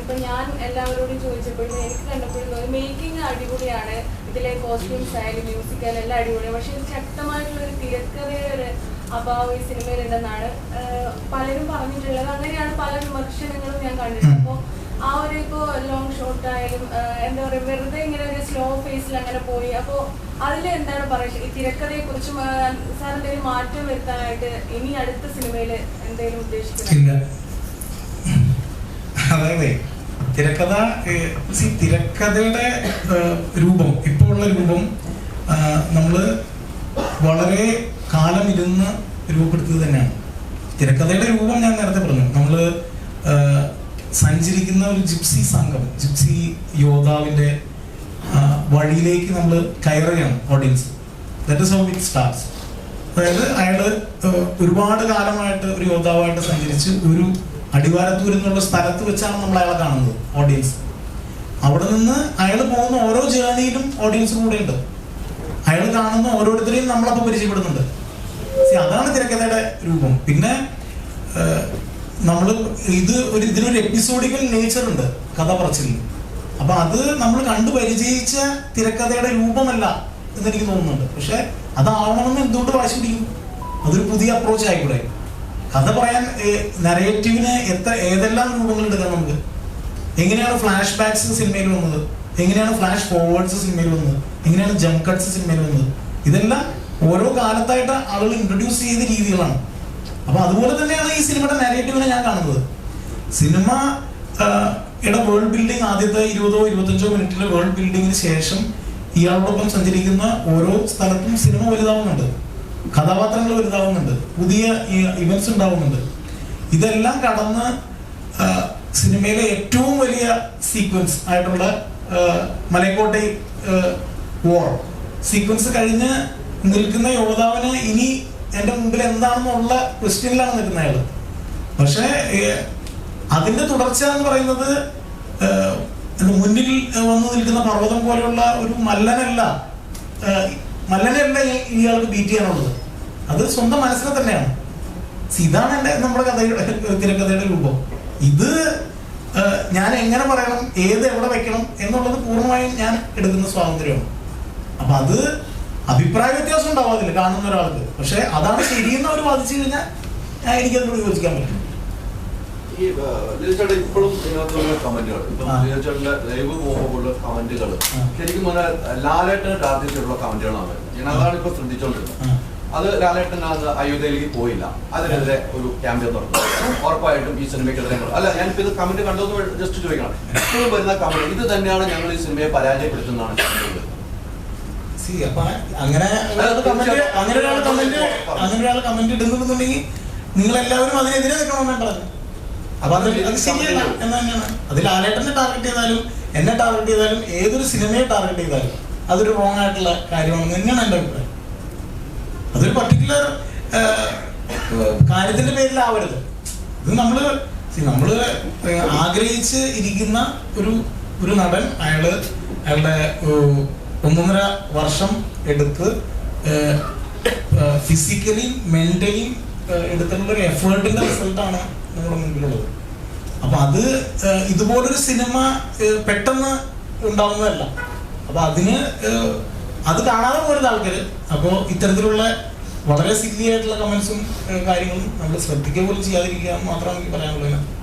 ഇപ്പൊ ഞാൻ എല്ലാവരോടും ചോദിച്ചപ്പോഴും എനിക്ക് കണ്ടപ്പോഴും മേക്കിംഗ് അടിപൊളിയാണ്. ഇതിലെ കോസ്റ്റ്യൂംസ് ആയാലും മ്യൂസിക് ആയാലും എല്ലാം അടിപൊളിയാണ്. പക്ഷെ ഇത് ശക്തമായിട്ടുള്ള ഒരു തിരക്കഥയുടെ അഭാവം ഈ സിനിമയിലുണ്ടെന്നാണ് പലരും പറഞ്ഞിട്ടുള്ളത്. അങ്ങനെയാണ് പല വിമർശനങ്ങളും ഞാൻ കണ്ടിട്ടുള്ളത്. അപ്പോൾ ആ ഒരു ഇപ്പോൾ ലോങ് ഷോട്ട് ആയാലും എന്താ പറയുക വെറുതെ ഇങ്ങനെ ഒരു സ്ലോ ഫേസിൽ അങ്ങനെ പോയി. അപ്പോൾ അതിൽ എന്താണ് പറയുക ഈ തിരക്കഥയെ കുറിച്ചും സാർ എന്തെങ്കിലും മാറ്റം വരുത്താനായിട്ട് ഇനി അടുത്ത സിനിമയിൽ എന്തെങ്കിലും ഉദ്ദേശിക്കുന്നത് തിരക്കഥ സി തിരക്കഥയുടെ രൂപം ഇപ്പോൾ ഉള്ള രൂപം നമ്മൾ വളരെ കാലം ഇരുന്ന് രൂപപ്പെടുത്തിയത് തന്നെയാണ്. തിരക്കഥയുടെ രൂപം ഞാൻ നേരത്തെ പറഞ്ഞു. നമ്മൾ സഞ്ചരിക്കുന്ന ഒരു ജിപ്സി സംഘം ജിപ്സി യോദ്ധാവിന്റെ വഴിയിലേക്ക് നമ്മൾ കയറുകയാണ് audience that is how it starts അതായത് അയാൾ ഒരുപാട് കാലമായിട്ട് ഒരു യോദ്ധാവായിട്ട് സഞ്ചരിച്ച് ഒരു അടിവാരത്തൂർ എന്നുള്ള സ്ഥലത്ത് വെച്ചാണ് നമ്മൾ അയാളെ കാണുന്നത് ഓഡിയൻസ് അവിടെ നിന്ന് അയാൾ പോകുന്ന ഓരോ ജേർണിയിലും ഓഡിയൻസ് കൂടെ ഉണ്ട് അയാൾ കാണുന്ന ഓരോരുത്തരെയും നമ്മളപ്പോൾ പരിചയപ്പെടുന്നുണ്ട്. അതാണ് തിരക്കഥയുടെ രൂപം. പിന്നെ നമ്മൾ ഇത് ഒരു ഇതിനൊരു എപ്പിസോഡിക്കൽ നേച്ചർ ഉണ്ട് കഥ പറച്ചിൽ അപ്പൊ അത് നമ്മൾ കണ്ടു പരിചയിച്ച തിരക്കഥയുടെ രൂപമല്ല എന്ന് എനിക്ക് തോന്നുന്നുണ്ട്. പക്ഷെ അതാവണമെന്ന് എന്തുകൊണ്ട് വാശി പിടിക്കും? അതൊരു പുതിയ അപ്രോച്ച് ആയിക്കൂടെ? കഥ പറയാൻ നരേറ്റീവിന് എത്ര ഏതെല്ലാം രൂപങ്ങൾ എടുക്കാം നമുക്ക്? എങ്ങനെയാണ് ഫ്ലാഷ് ബാക്സ് സിനിമയിൽ വന്നത്? എങ്ങനെയാണ് ഫ്ലാഷ് ഫോർവേഡ്സ് സിനിമയിൽ വന്നത്? എങ്ങനെയാണ് ജംപ് കട്ട്സ് സിനിമയിൽ വന്നത്? ഇതെല്ലാം ഓരോ കാലത്തായിട്ട് ആളുകൾ ഇൻട്രൊഡ്യൂസ് ചെയ്ത രീതികളാണ്. അപ്പൊ അതുപോലെ തന്നെയാണ് ഈ സിനിമയുടെ നാരേറ്റീവിനെ ഞാൻ കാണുന്നത്. സിനിമ ഇട വേൾഡ് ബിൽഡിംഗ് ആദ്യത്തെ ഇരുപതോ ഇരുപത്തഞ്ചോ മിനിറ്റിലെ വേൾഡ് ബിൽഡിങ്ങിന് ശേഷം ഇയാളോടൊപ്പം സഞ്ചരിക്കുന്ന ഓരോ സ്ഥലത്തും സിനിമ വലുതാവുന്നുണ്ട്. കഥാപാത്രങ്ങൾ വലുതാവുന്നുണ്ട്. പുതിയ ഇവന്റ്സ് ഉണ്ടാവുന്നുണ്ട്. ഇതെല്ലാം കടന്ന് സിനിമയിലെ ഏറ്റവും വലിയ സീക്വൻസ് ആയിട്ടുള്ള മലക്കോട്ടൈ വോർ സീക്വൻസ് കഴിഞ്ഞ് നിൽക്കുന്ന യോദ്ധാവിന് ഇനി എന്റെ മുമ്പിൽ എന്താണെന്നുള്ള ക്വസ്റ്റ്യനിലാണ് നിൽക്കുന്ന അയാൾ. പക്ഷേ അതിന്റെ തുടർച്ച എന്ന് പറയുന്നത് മുന്നിൽ വന്നു നിൽക്കുന്ന പർവതം പോലെയുള്ള ഒരു മല്ലനല്ല ഈ- ഇയാൾക്ക് ബീറ്റ് ചെയ്യാനുള്ളത്. അത് സ്വന്തം മനസ്സിനെ തന്നെയാണ്. ഇതാണ് എന്റെ നമ്മുടെ കഥയുടെ തിരക്കഥയുടെ രൂപം. ഇത് ഞാൻ എങ്ങനെ പറയണം ഏത് എവിടെ വെക്കണം എന്നുള്ളത് പൂർണമായും ഞാൻ എടുക്കുന്ന സ്വാതന്ത്ര്യമാണ്. അപ്പൊ അത് അഭിപ്രായ വ്യത്യാസം ഉണ്ടാവാതില്ല കാണുന്ന ഒരാൾക്ക്. പക്ഷെ അതാണ് ശരിയെന്ന് അവർ വാദിച്ചു കഴിഞ്ഞാൽ എനിക്കതിനോട് യോജിക്കാൻ പറ്റും ഈ ഇപ്പോഴും ഇതിനകത്തുള്ള കമന്റുകൾ ഇപ്പം ലൈവ് പോകുമ്പോഴുള്ള കമന്റുകൾ ശരിക്കും ടാർഗറ്റ് കമന്റുകളാണ് ഞാൻ അതാണ് ഇപ്പൊ ശ്രദ്ധിച്ചോണ്ടിരുന്നത്. അത് ലാലേട്ടൻ അത് അയോധ്യയിലേക്ക് പോയില്ല. അതിനെതിരെ ഒരു ക്യാമ്പയിൻ നടന്നു. ഉറപ്പായിട്ടും ഈ സിനിമയ്ക്കെതിരെ അല്ല ഞാനിപ്പോ ഇത് കമന്റ് കണ്ടത് ജസ്റ്റ് ചോദിക്കണം. ഇപ്പോഴും വരുന്ന കമന്റ് ഇത് തന്നെയാണ് ഞങ്ങൾ ഈ സിനിമയെ പരാജയപ്പെടുത്തുന്നതാണ് അങ്ങനെ ഒരാൾ കമന്റ് അങ്ങനെ ഒരാൾ കമന്റ് അങ്ങനെ ഇടുന്നുണ്ടെന്നുണ്ടെങ്കിൽ നിങ്ങൾ എല്ലാവരും അതിനെതിരെ നിൽക്കണമെന്നാണ് പറഞ്ഞത്. അപ്പൊ അത് അത് ശരിയല്ല. എന്ന് തന്നെയാണ് ടാർഗറ്റ് ചെയ്താലും എന്നെ ടാർഗറ്റ് ചെയ്താലും ഏതൊരു സിനിമയെ ടാർഗറ്റ് ചെയ്താലും അതൊരു റോങ് ആയിട്ടുള്ള കാര്യമാണ് തന്നെയാണ് എന്റെ അഭിപ്രായം. അതൊരു പർട്ടിക്കുലർ കാര്യത്തിന്റെ പേരിലാവരുത്. ഇത് നമ്മൾ ഏഹ്, ആഗ്രഹിച്ച് ഇരിക്കുന്ന ഒരു ഒരു നടൻ അയാൾ അയാളുടെ ഒന്നൊന്നര വർഷം എടുത്ത് ഫിസിക്കലിയും മെന്റലിയും എടുത്തിട്ടുള്ള ഒരു എഫേർട്ടിന്റെ റിസൾട്ടാണ് മുമ്പിലുള്ളത് അപ്പൊ അത് ഇതുപോലൊരു സിനിമ പെട്ടെന്ന് ഉണ്ടാവുന്നതല്ല. അപ്പൊ അതിന് അത് കാണാതെ പോരുന്ന ആൾക്കാര്. അപ്പോ ഇത്തരത്തിലുള്ള വളരെ സില്ലി ആയിട്ടുള്ള കമന്റ്സും കാര്യങ്ങളും നമ്മൾ ശ്രദ്ധിക്കുക പോലും ചെയ്യാതിരിക്കുക മാത്രമാണ് എനിക്ക് പറയാനുള്ളത്.